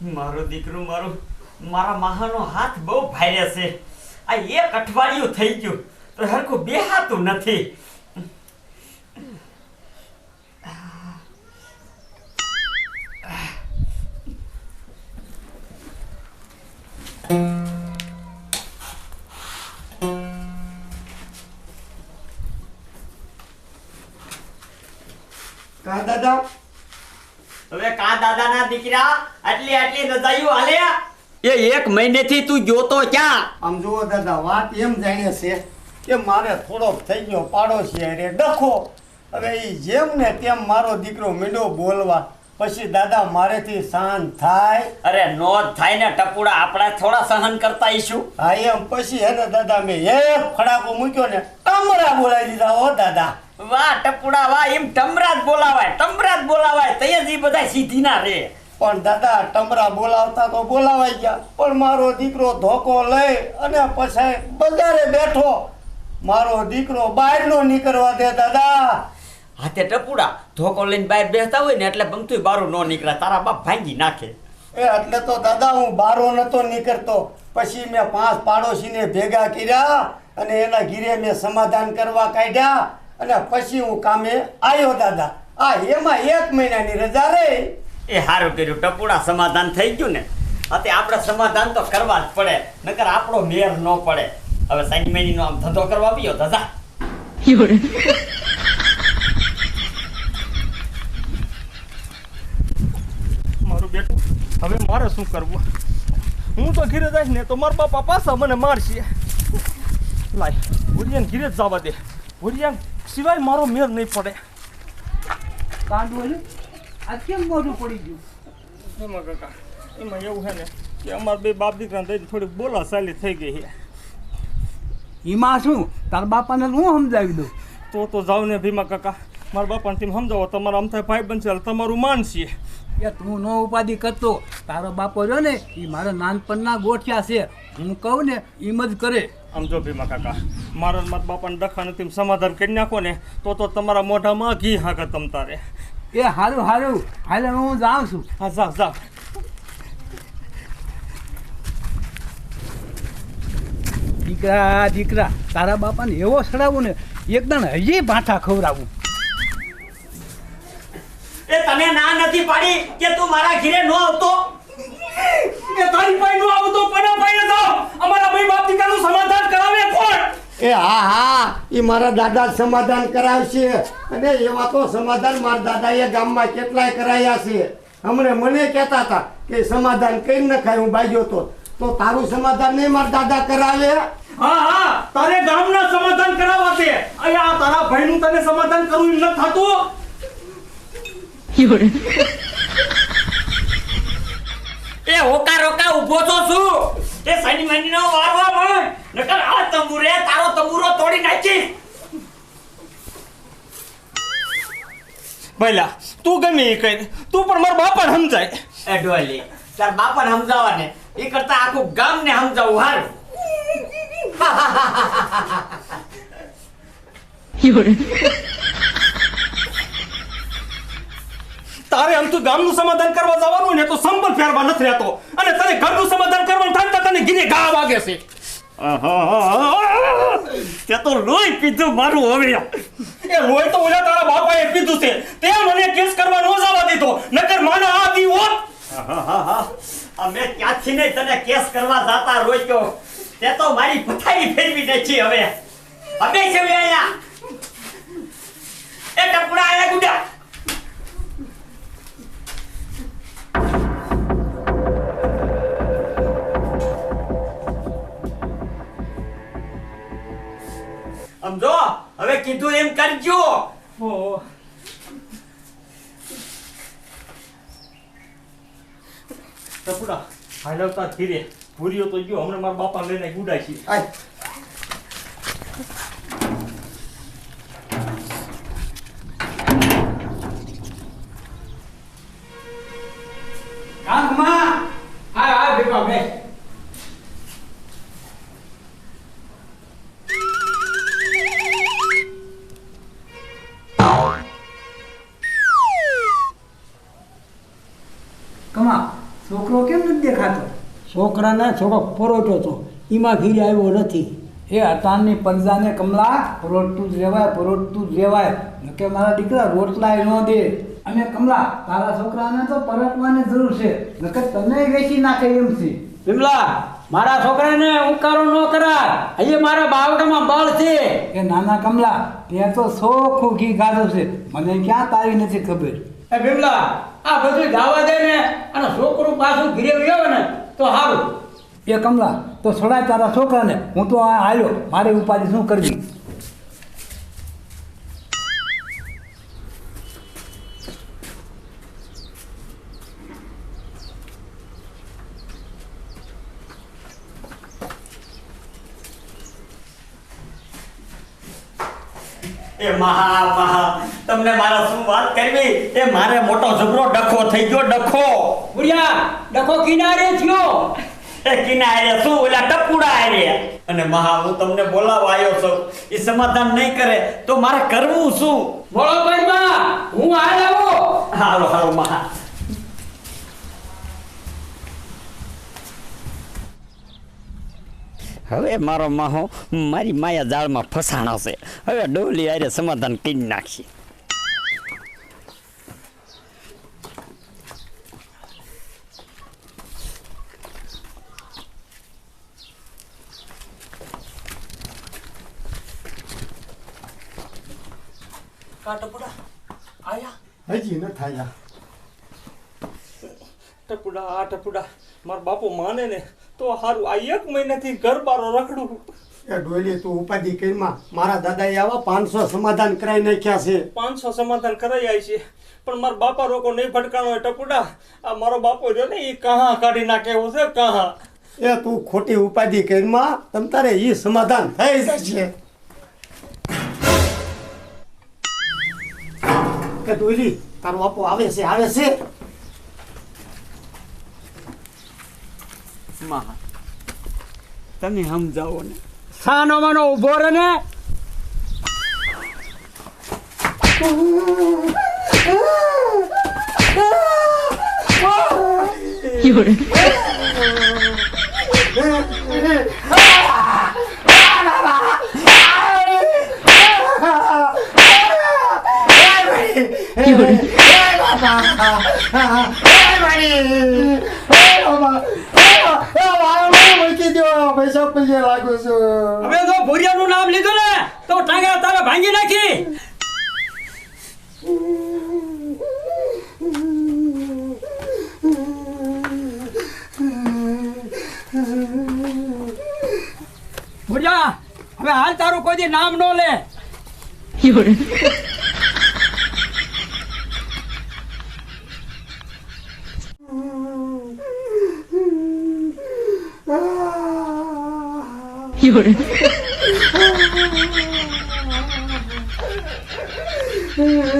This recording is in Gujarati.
મારું દીકરું મારું, મારા માહાનો હાથ બહુ ભારે છે. આ એક અઠવાડિયું થઈ ગયું, તો હરખું બેહાતું નથી. દાદા? હવે કા દાદાના દીકરા આટલી આટલી નજાયું હાલે? એ એક મહિનેથી તું જોતો ક્યાં? આમ જુઓ દાદા વાત એમ જાણે છે કે મારે થોડોક થઈ ગયો પાડોશી અરે ડખો. હવે એ જેમ ને તેમ મારો દીકરો મીંડો બોલવા. પછી દાદા મારેથી સહન થાય. અરે નો થાય ને ટપુડા આપણા થોડા સહન કરતા ઈશું. હા એમ પછી હે ને દાદા મેં એક ફડાકો મૂક્યો ને કમરા બોલાવી દીધા હો દાદા. વાહ ટપુડા વાહ એમ ટમરાજ બોલાવાય ટમરાજ બોલાવાય તૈયાર જ એ બધા સીધી ના રે. પણ દાદા ટમરા બોલાવતા તો બોલાવાઈ ગયા પણ મારો દીકરો ધોકો લઈ અને પછી બજારે બેઠો. મારો દીકરો બહાર નો નીકળવા દે દાદા. હાથે ટપુડા ધોકો લઈને બહાર બેસતા હોય ને એટલે બમતું બારું ન નીકળે તારા બાપ ભાંગી નાખે. એ એટલે તો દાદા હું બારો નતો નીકળતો. પછી મેં પાંચ પાડોશીને ભેગા કર્યા અને એના ઘીરે મેં સમાધાન કરવા કાઢ્યા. અને પછી હું કામે આવ્યો દાદા. આ એમાં એક મહિનાની રજા રે એ સારું કર્યું. ટપુડા સમાધાન થઈ ગયું ને? અત્યારે આપણે સમાધાન તો કરવા જ પડે. નકર આપણો મેર ન પડે. હવે સાઈન મહિનીનો આમ ધંધો કરવા આવ્યો દાદા મારું બેટું હવે મારે શું કરવું? હું તો ઘીરે જઈશ ને તો મારા બાપા પાછા મને મારશે. લાય ભુરિયાને ઘીરે જ જવા દે. ભુરિયાન સિવાય મારો મેર નહીં પડે. કાંડું આ કેમ મોઢું પડી ગયું? એમાં કાકા? એમાં એવું છે ને કે અમારા બે બાપ દીકરાને દઈને થોડીક બોલા ચાલી થઈ ગઈ છે. એમાં શું? તાર બાપાને હું સમજાવી દઉં? તો તો જાવ ને ભીમા કાકા. મારા બાપાને તેમ સમજાવો. તમારા આમ ભાઈ બનશે તમારું માનશે. એ તું નો ઉપાધિ કરતો તારો બાપો રહ્યો ને એ મારા નાનપણના ગોઠિયા છે. હું કહું ને એમ જ કરે. આમ જો ભીમા કાકા મારા મત બાપાને ડખા નથી સમાધાન કરી નાખો ને તો તો તમારા મોઢામાં ઘી હાકે તમ તારે. એ હારું હારું. હાલે હું જાઉં છું. હા જાવ જાવ દીકરા દીકરા તારા બાપાને એવો સડાવું ને એકદમ હજી ભાઠા ખવડાવું. તને ના નથી પાડી કે તું મારા ઘરે નો આવતો? એ તારી પાસે નો આવતો પણ પાસે જાઓ અમારા ભાઈ બાપ દીકરાનું સમાધાન કરાવે કોણ? એ હા હા એ મારા દાદા સમાધાન કરાવશે. અને એવા તો સમાધાન મારા દાદાએ ગામમાં કેટલાય કરાયા છે. હમણે મને કહેતા હતા કે સમાધાન કરી નખાય હું બાજ્યો તો. તો તારું સમાધાન નહીં મારા દાદા કરાવે? હા હા તારે ગામના સમાધાન કરાવવા છે. અહીંયા આ તારા ભાઈનું તને સમાધાન કરવું એમ ન થતું? એ હોકા રોકા ઊભો તો છું એ મહિનીનો વારવા નકર આ તંબુરે તારો તંબુરો તોડી નાખી. તું ગમે એ કહી તું પણ મારા બાપાને સમજાય. એ ડોલી તાર બાપાને સમજાવવા ને એ કરતા આખું ગામને સમજાવું હારું 有 તારે અંતુ તું ગામનું સમાધાન કરવા જવાનું ને તો સંબંધ ફેરવા નથી રહેતો. અને તને ઘરનું સમાધાન કરવાનું થાય તને ગીરે ગા વાગે છે. તે તો લોહી પીધું મારું હવે એ લોહી તો ઓલા તારા બાપાએ પીધું છે. તે મને કેસ કરવા ન જવા દીધો. નકર માના આ દી હોત અમે ક્યાંથી નહીં તને કેસ કરવા જાતા રોક્યો? તે તો મારી પથારી ફેરવી નાખી હવે. હવે છે અહીંયા. એ ટપડા આયા ગુડા. સમજો? હવે કીધું એમ કરજો. ઓહ. ટપુડા હાલવતા ધીરે. ભૂરીઓ તો ગયો. હમણાં મારા બાપા લઈને ગુડાય છે. છોકરાને થોડોક પરોટો હતો. એમાં ઘીરે આવ્યો નથી. એ અટાણની પંજાને કમલા પરોટતું જ રહેવાય પરોટતું જ રહેવાય કે મારા દીકરા રોટલાય ન દે. અને કમલા તારા છોકરાને તો પરટવાની જરૂર છે. નકર તને વેચી નાખે એમ છે. વિમલા મારા છોકરાને ઉકારો ન કરાય. અહીંયા મારા બાવડામાં બળ છે. એ નાના કમલા તે તો સોખું ઘી ગાધું છે. મને ક્યાં તારી નથી ખબર? એ વિમલા આ બધું જાવા દે ને અને છોકરું પાછું ઘીરે ગયો ને તો સારું એ કમલા, તો છોડાય તારા છોકરાને હું તો આ આવ્યો મારી ઉપાધિ શું કરવી? એ મહા મહા તમને મારા શું વાત કરવી? એ મારે મોટો ઝબરો ડખો થઈ ગયો ડખો. બુડિયા ડખો કિનારે થયો. એ કિનારે શું ઓલા ટપુડા આવ્યા અને મહા હું તમને બોલાવવા આવ્યો છું. એ સમાધાન નહીં કરે તો મારે કરવું શું? બોલો ભાઈ હું હાલ આવો હાલો હાલો મહા. હવે મારો માહો મારી માયા જાળમાં ફસાણો છે હવે ડોલી આરે સમાધાન કરી નાખી. ટપુડા આયા? હજી ન થયા. ટપુડા આ ટપુડા મારા બાપુ માને ને. તો હારું આ એક મહિનાથી ઘર બારો રખડું. એ ડોલી તું ઉપાધિ કરીમાં મારા દાદાએ આવા પાંચસો સમાધાન કરાવી નાખ્યા છે. પાંચસો સમાધાન કરાઈ આવી છે. પણ મારા બાપા રોકો નહીં ભટકાણો હોય ટપુડા આ મારો બાપો રહ્યો ને એ કહા કાઢી નાખે એવું છે કહા. એ તું ખોટી ઉપાધિ કરીમાં તમ તારે એ સમાધાન થઈ જશે. કે ડોલી તારો બાપો આવે છે આવે છે. મહા તમે સમજાવો ને સાનો માનો ઊભો રહે ને Fiore, Fiore, પૈસા પૈસા લાગુ છું હવે તો ભૂરિયાનું નામ લીધું ને તો ટાંગા તારે ભાંગી નાખી. ભૂરિયા હવે હાલ તારું કોઈ નામ ન લે. 有人。